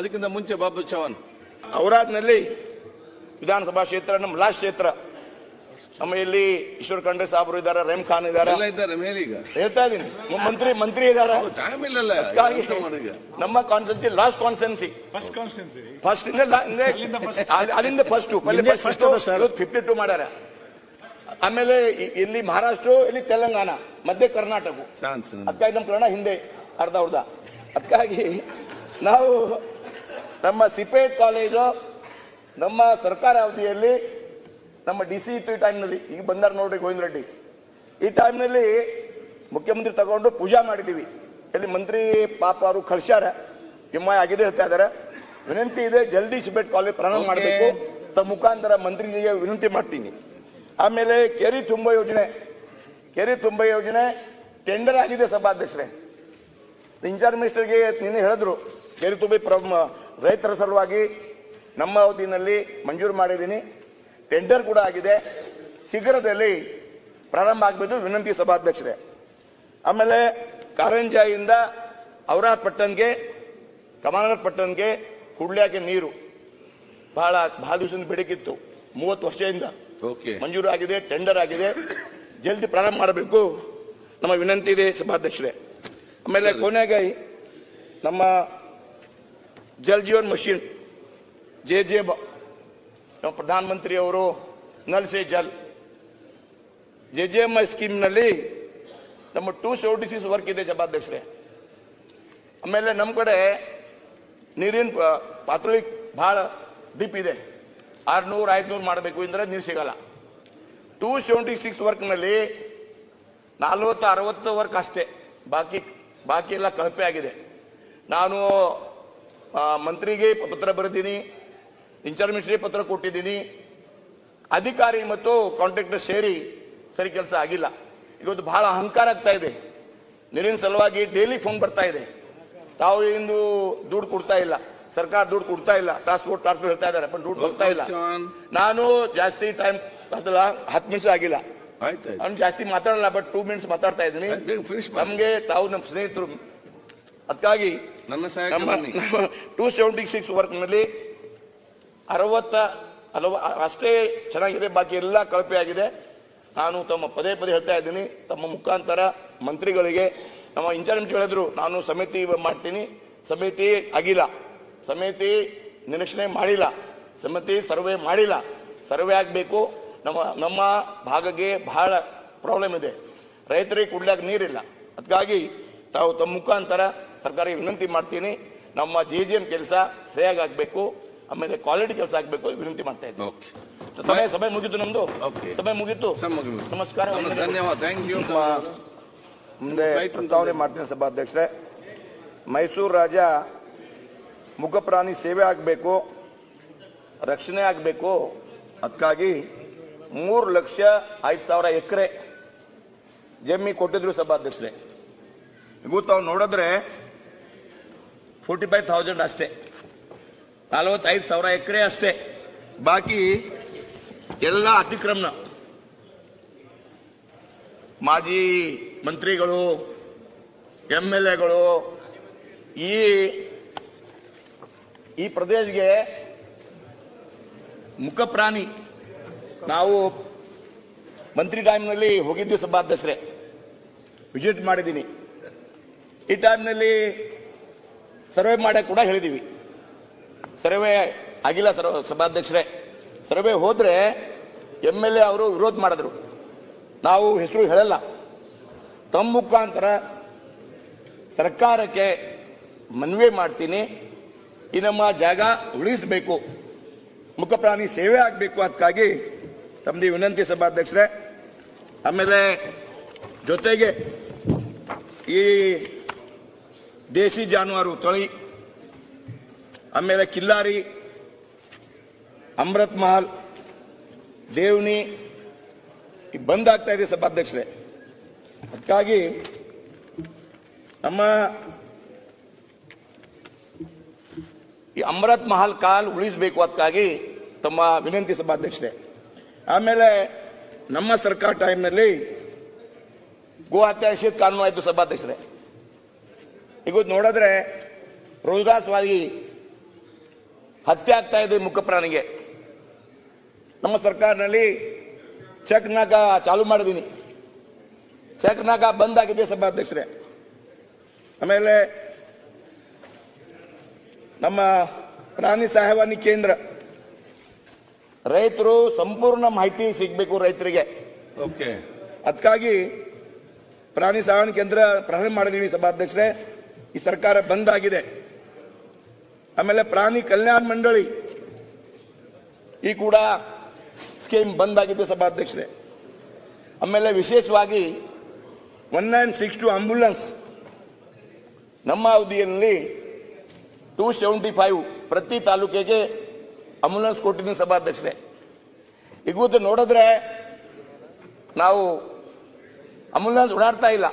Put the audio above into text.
ಅದಕ್ಕಿಂತ ಮುಂಚೆ ಬಾಬು ಚವಾನ್ ಔರಾದ್ನಲ್ಲಿ ವಿಧಾನಸಭಾ ಕ್ಷೇತ್ರ ನಮ್ಮ ಲಾಸ್ಟ್ ಕ್ಷೇತ್ರ. ನಮ್ಮ ಇಲ್ಲಿ ಈಶ್ವರ್ ಖಂಡ್ರೆ ಸಾಬ್ರು ಇದ್ದಾರೆ ರೇಮ್ ಖಾನ್ ಇದ್ದಾರೆ. ಹೇಳ್ತಾ ಇದೀನಿ. ಮಂತ್ರಿ ಮಂತ್ರಿ ಇದ್ದಾರೆ. ನಮ್ಮ ಕಾನ್ಸ್ಟೆನ್ಸಿ ಲಾಸ್ಟ್ ಕಾನ್ಸ್ಟೆನ್ಸಿ ಫಸ್ಟ್ ಅಲ್ಲಿಂದ ಫಸ್ಟ್ ಫಸ್ಟ್ ಫಿಫ್ಟಿ ಟು ಮಾಡ್ಯಾರ. ಆಮೇಲೆ ಇಲ್ಲಿ ಮಹಾರಾಷ್ಟ್ರ ಇಲ್ಲಿ ತೆಲಂಗಾಣ ಮಧ್ಯ ಕರ್ನಾಟಕ. ಚಾನ್ಸ್ ಅದಕ್ಕಾಗಿ ನಮ್ಮ ಕನ್ನಡ ಹಿಂದೆ ಅರ್ಧ ಅರ್ಧ. ಅದಕ್ಕಾಗಿ ನಾವು ನಮ್ಮ ಸಿಪೇಟ್ ಕಾಲೇಜು ನಮ್ಮ ಸರ್ಕಾರ ಅವಧಿಯಲ್ಲಿ ನಮ್ಮ ಡಿ ಸಿ ಇತ್ತು ಈ ಟೈಮ್ನಲ್ಲಿ ಈಗ ಬಂದಾರ ನೋಡ್ರಿ ಗೋವಿಂದ ರೆಡ್ಡಿ. ಈ ಟೈಮ್ನಲ್ಲಿ ಮುಖ್ಯಮಂತ್ರಿ ತಗೊಂಡು ಪೂಜಾ ಮಾಡಿದ್ದೀವಿ ಇಲ್ಲಿ ಮಂತ್ರಿ ಪಾಪ ಅವರು ಕಳ್ಸ್ಯಾರ. ನಿಮ್ಮ ಆಗಿದೆ ಹೇಳ್ತಾ ಇದಾರೆ. ವಿನಂತಿ ಇದೆ ಜಲ್ದಿ ಸಿಪೇಟ್ ಕಾಲೇಜ್ ಪ್ರಾರಂಭ. ಮಾಡಬೇಕು. ತಮ್ಮ ಮುಖಾಂತರ ಮಂತ್ರಿಗೆ ವಿನಂತಿ ಮಾಡ್ತೀನಿ. ಆಮೇಲೆ ಕೆರಿ ತುಂಬ ಯೋಜನೆ. ಕೆರೆ ತುಂಬ ಯೋಜನೆ ಟೆಂಡರ್ ಆಗಿದೆ ಸಭಾಧ್ಯಕ್ಷರೇ. ಇನ್ಚಾರ್ಜ್ ಮಿನಿಸ್ಟರ್ಗೆ ನಿನ್ನೆ ಹೇಳಿದ್ರು ಕೆರಿ ತುಂಬಿ ಪ್ರ- ರೈತರ ಸಲುವಾಗಿ ನಮ್ಮ ಅವಧಿನಲ್ಲಿ ಮಂಜೂರು ಮಾಡಿದ್ದೀನಿ. ಟೆಂಡರ್ ಕೂಡ ಆಗಿದೆ. ಶೀಘ್ರದಲ್ಲಿ ಪ್ರಾರಂಭ ಆಗಬೇಕು ವಿನಂತಿ ಸಭಾಧ್ಯಕ್ಷರೇ. ಆಮೇಲೆ ಕಾರಂಜಾಯಿಂದ ಔರಾದ್ ಪಟ್ಟಣ್ಗೆ ಪಟ್ಟಣ್ಗೆ ಕುಡ್ಲಿಯಾಕೆ ನೀರು. ಬಹಳ ಬಹಳ ದಿವಸದಿಂದ ಬೇಡಿಕಿತ್ತು ಮೂವತ್ತು ವರ್ಷದಿಂದ ಓಕೆ ಮಂಜೂರು ಆಗಿದೆ ಟೆಂಡರ್ ಆಗಿದೆ. ಜಲ್ದಿ ಪ್ರಾರಂಭ ಮಾಡಬೇಕು. ನಮ್ಮ ವಿನಂತಿ ಇದೆ ಸಭಾಧ್ಯಕ್ಷರೇ. ಆಮೇಲೆ ಕೊನೆಗೆ ನಮ್ಮ Jal Jeevan mission, J J ಬ ಪ್ರಧಾನಮಂತ್ರಿ ಅವರು Nal Se Jal. J J M ಸ್ಕೀಮ್ನಲ್ಲಿ ನಮ್ಮ ಟೂ ಸೆವೆಂಟಿ ಸಿಕ್ಸ್ ವರ್ಕ್ ಇದೆ ಸಭಾಧ್ಯಕ್ಷರೇ ಆಮೇಲೆ ನಮ್ಮ ಕಡೆ ನೀರಿನ ಪ- ಭಾಳ ಡೀಪ್ ಇದೆ. ಆರ್ನೂರು, ಐದುನೂರು ಮಾಡಬೇಕು ಅಂದ್ರೆ ನೀರು ಸಿಗಲ್ಲ. ಟೂ ಸೆವೆಂಟಿ ಸಿಕ್ಸ್ ವರ್ಕ್ನಲ್ಲಿ ನಲ್ವತ್ತು, ಅರವತ್ತು ವರ್ಕ್ ಅಷ್ಟೇ. ಬಾಕಿ ಬಾಕಿ ಎಲ್ಲ ಕಳಪೆ ಆಗಿದೆ. ನಾನು ಮಂತ್ರಿಗೆ ಪತ್ರ ಬರೆದೀನಿ ಇನ್ಚಾರ್ಜ್ ಮಿನಿಸ್ಟ್ರಿಗೆ ಪತ್ರ ಕೊಟ್ಟಿದ್ದೀನಿ. ಅಧಿಕಾರಿ ಮತ್ತು ಕಾಂಟ್ರಾಕ್ಟರ್ ಸೇರಿ ಸರಿ ಕೆಲಸ ಆಗಿಲ್ಲ. ಇವತ್ತು ಬಹಳ ಅಹಂಕಾರ ಆಗ್ತಾ ಇದೆ. ನೀರಿನ ಸಲುವಾಗಿ ಡೈಲಿ ಫೋನ್ ಬರ್ತಾ ಇದೆ. ತಾವು ಇಂದು ದುಡ್ಡು ಕೊಡ್ತಾ ಇಲ್ಲ. ಸರ್ಕಾರ ದುಡ್ಡು ಕೊಡ್ತಾ ಇಲ್ಲ. ಟ್ರಾನ್ಸ್ಪೋರ್ಟ್ ಟ್ರಾನ್ಸ್ಪೋರ್ಟ್ ಹೇಳ್ತಾ ಇದ್ದಾರೆ. ದುಡ್ಡು ಕೊಡ್ತಾ ಇಲ್ಲ. ನಾನು ಜಾಸ್ತಿ ಟೈಮ್ ಅದಲ್ಲ ಹತ್ತು ನಿಮಿಷ ಆಗಿಲ್ಲ. ಆಯ್ತು ನಾನು ಜಾಸ್ತಿ ಮಾತಾಡಲ್ಲ ಬಟ್ ಟೂ ಮಿನಿಟ್ಸ್ ಮಾತಾಡ್ತಾ ಇದ್ದೀನಿ. ನಮ್ಗೆ ತಾವು ನಮ್ಮ ಸ್ನೇಹಿತರು ಅದಕ್ಕಾಗಿ ನನ್ನ ಟೂ ಸೆವೆಂಟಿ ಸಿಕ್ಸ್ ವರ್ಕ್ನಲ್ಲಿ ಅರವತ್ತ ಹಲವ ಅಷ್ಟೇ ಚೆನ್ನಾಗಿದೆ ಬಾಕಿ ಎಲ್ಲ ಕಳಪೆ ಆಗಿದೆ. ನಾನು ತಮ್ಮ ಪದೇ ಪದೇ ಹೇಳ್ತಾ ಇದ್ದೀನಿ ತಮ್ಮ ಮುಖಾಂತರ ಮಂತ್ರಿಗಳಿಗೆ ನಮ್ಮ ಇನ್ಚಾರ್ಜ್ ಹೇಳಿದ್ರು ನಾನು ಸಮಿತಿ ಮಾಡ್ತೀನಿ. ಸಮಿತಿ ಆಗಿಲ್ಲ. ಸಮಿತಿ ನಿರೀಕ್ಷಣೆ ಮಾಡಿಲ್ಲ. ಸಮಿತಿ ಸರ್ವೆ ಮಾಡಿಲ್ಲ. ಸರ್ವೆ ಆಗಬೇಕು. ನಮ್ಮ ನಮ್ಮ ಭಾಗಕ್ಕೆ ಬಹಳ ಪ್ರಾಬ್ಲಮ್ ಇದೆ. ರೈತರಿಗೆ ಕುಡ್ಲಾಕ ನೀರಿಲ್ಲ. ಅದಕ್ಕಾಗಿ ತಾವು ತಮ್ಮ ಮುಖಾಂತರ ಸರ್ಕಾರಕ್ಕೆ ವಿನಂತಿ ಮಾಡ್ತೀನಿ ನಮ್ಮ ಜಿ ಜಿ ಎಂ ಕೆಲಸ ಸರಿಯಾಗಿ ಆಗ್ಬೇಕು ಆಮೇಲೆ ಕ್ವಾಲಿಟಿ ಕೆಲಸ ಆಗ್ಬೇಕು ವಿನಂತಿ ಮಾಡ್ತಾ ಇದ್ದೀನಿ. ಓಕೆ ಸಮಯ ಸಭೆ ಮುಗೀತು ನಮ್ದು? ಸಮಯ ಸಭೆ ಮುಗೀತು. ನಮಸ್ಕಾರ ಮುಂದೆ ಪ್ರಸ್ತಾವನೆ ಮಾಡ್ತೀನಿ ಸಭಾಧ್ಯಕ್ಷರೇ. ಮೈಸೂರು ರಾಜ ಮುಖಪ್ರಾಣಿ ಸೇವೆ ಆಗಬೇಕು ರಕ್ಷಣೆ ಆಗಬೇಕು. ಅದಕ್ಕಾಗಿ ಮೂರು ಲಕ್ಷ ಐದು ಸಾವಿರ ಎಕರೆ ಜಮ್ಮಿ ಕೊಟ್ಟಿದ್ರು ಸಭಾಧ್ಯಕ್ಷರೇ. ಇವು ತಾವು ನೋಡಿದ್ರೆ ಫೋರ್ಟಿ ಫೈವ್ ಥೌಸಂಡ್ ಅಷ್ಟೇ. ನಲವತ್ತೈದು ಸಾವಿರ ಎಕರೆ ಅಷ್ಟೇ. ಬಾಕಿ ಎಲ್ಲ ಅತಿಕ್ರಮಣ. ಮಾಜಿ ಮಂತ್ರಿಗಳು ಎಂ ಎಲ್ ಎಗಳು ಈ ಈ ಪ್ರದೇಶಕ್ಕೆ ಮುಖಪ್ರಾಣಿ ನಾವು ಮಂತ್ರಿ ಟೈಮ್ನಲ್ಲಿ ಹೋಗಿದ್ವಿ ಸಭಾಧ್ಯಕ್ಷರೇ. ವಿಸಿಟ್ ಮಾಡಿದ್ದೀನಿ. ಈ ಟೈಮ್ನಲ್ಲಿ ಸರ್ವೆ ಮಾಡಕ್ಕೆ ಕೂಡ ಹೇಳಿದೀವಿ. ಸರ್ವೆ ಆಗಿಲ್ಲ ಸರ್, ಸಭಾಧ್ಯಕ್ಷರೇ. ಸರ್ವೆ ಹೋದ್ರೆ ಎಂ ಎಲ್ ಎ ಅವರು ವಿರೋಧ ಮಾಡಿದ್ರು. ನಾವು ಹೆಸರು ಹೇಳಲ್ಲ. ತಮ್ಮ ಮುಖಾಂತರ ಸರ್ಕಾರಕ್ಕೆ ಮನವಿ ಮಾಡ್ತೀನಿ. ಈ ನಮ್ಮ ಜಾಗ ಉಳಿಸಬೇಕು. ಮುಖಪ್ರಾಣಿ ಸೇವೆ ಆಗಬೇಕು ಅದಕ್ಕಾಗಿ ತಮ್ಮದಿ ವಿನಂತಿ ಸಭಾಧ್ಯಕ್ಷರೇ. ಆಮೇಲೆ ಜೊತೆಗೆ ಈ ದೇಸಿ ಜಾನುವಾರು ತಳಿ. ಆಮೇಲೆ ಕಿಲ್ಲಾರಿ, ಅಮೃತ್ ಮಹಲ್, ದೇವ್ನಿ ಬಂದ್ ಆಗ್ತಾ ಇದೆ ಸಭಾಧ್ಯಕ್ಷರೇ. ಅದಕ್ಕಾಗಿ ನಮ್ಮ ಈ ಅಮೃತ್ ಮಹಲ್ ಕಾಲ್ ಉಳಿಸಬೇಕು ಅದಕ್ಕಾಗಿ ತಮ್ಮ ವಿನಂತಿ ಸಭಾಧ್ಯಕ್ಷರೇ. ಆಮೇಲೆ ನಮ್ಮ ಸರ್ಕಾರ ಟೈಮ್ನಲ್ಲಿ ಗೋ ನಿಷೇಧ ಕಾನೂನು ಆಯ್ತು ಸಭಾಧ್ಯಕ್ಷರೇ. ಈಗ ನೋಡಿದ್ರೆ ರೋಹಿದಾಸ್ವಾದಿ ಹತ್ಯೆ ಆಗ್ತಾ ಇದೆ ಮುಖ ಪ್ರಾಣಿಗೆ. ನಮ್ಮ ಸರ್ಕಾರದಲ್ಲಿ ಚೆಕ್ ನಾಗ ಚಾಲು ಮಾಡಿದ್ದೀನಿ. ಚೆಕ್ ನಾಗ ಬಂದ್ ಆಗಿದೆ ಸಭಾಧ್ಯಕ್ಷರೇ. ಆಮೇಲೆ ನಮ್ಮ ಪ್ರಾಣಿ ಸಹಾಯವಾಣಿ ಕೇಂದ್ರ. ರೈತರು ಸಂಪೂರ್ಣ ಮಾಹಿತಿ ಸಿಗಬೇಕು ರೈತರಿಗೆ. ಓಕೆ. ಅದಕ್ಕಾಗಿ ಪ್ರಾಣಿ ಸಹಾಯವಾಣಿ ಕೇಂದ್ರ ಪ್ರಾರಂಭ ಮಾಡಿದೀವಿ ಸಭಾಧ್ಯಕ್ಷರೇ. ಈ ಸರ್ಕಾರ ಬಂದ್ ಆಗಿದೆ ಆಮೇಲೆ ಪ್ರಾಣಿ ಕಲ್ಯಾಣ ಮಂಡಳಿ ಈ ಕೂಡ ಸ್ಕೀಮ್ ಬಂದ್ ಆಗಿದೆ ಸಭಾಧ್ಯಕ್ಷರೇ. ಆಮೇಲೆ ವಿಶೇಷವಾಗಿ one nine six two ambulance ನಮ್ಮ ಅವಧಿಯಲ್ಲಿ ಟೂ ಸೆವೆಂಟಿ ಫೈವ್ ಪ್ರತಿ ತಾಲೂಕಿಗೆ ಆಂಬ್ಯುಲೆನ್ಸ್ ಕೊಟ್ಟಿದ್ದೀನಿ ಸಭಾಧ್ಯಕ್ಷರೇ. ಈಗ ನೋಡಿದ್ರೆ ನಾವು ಆಂಬ್ಯುಲೆನ್ಸ್ ಓಡಾಡ್ತಾ ಇಲ್ಲ.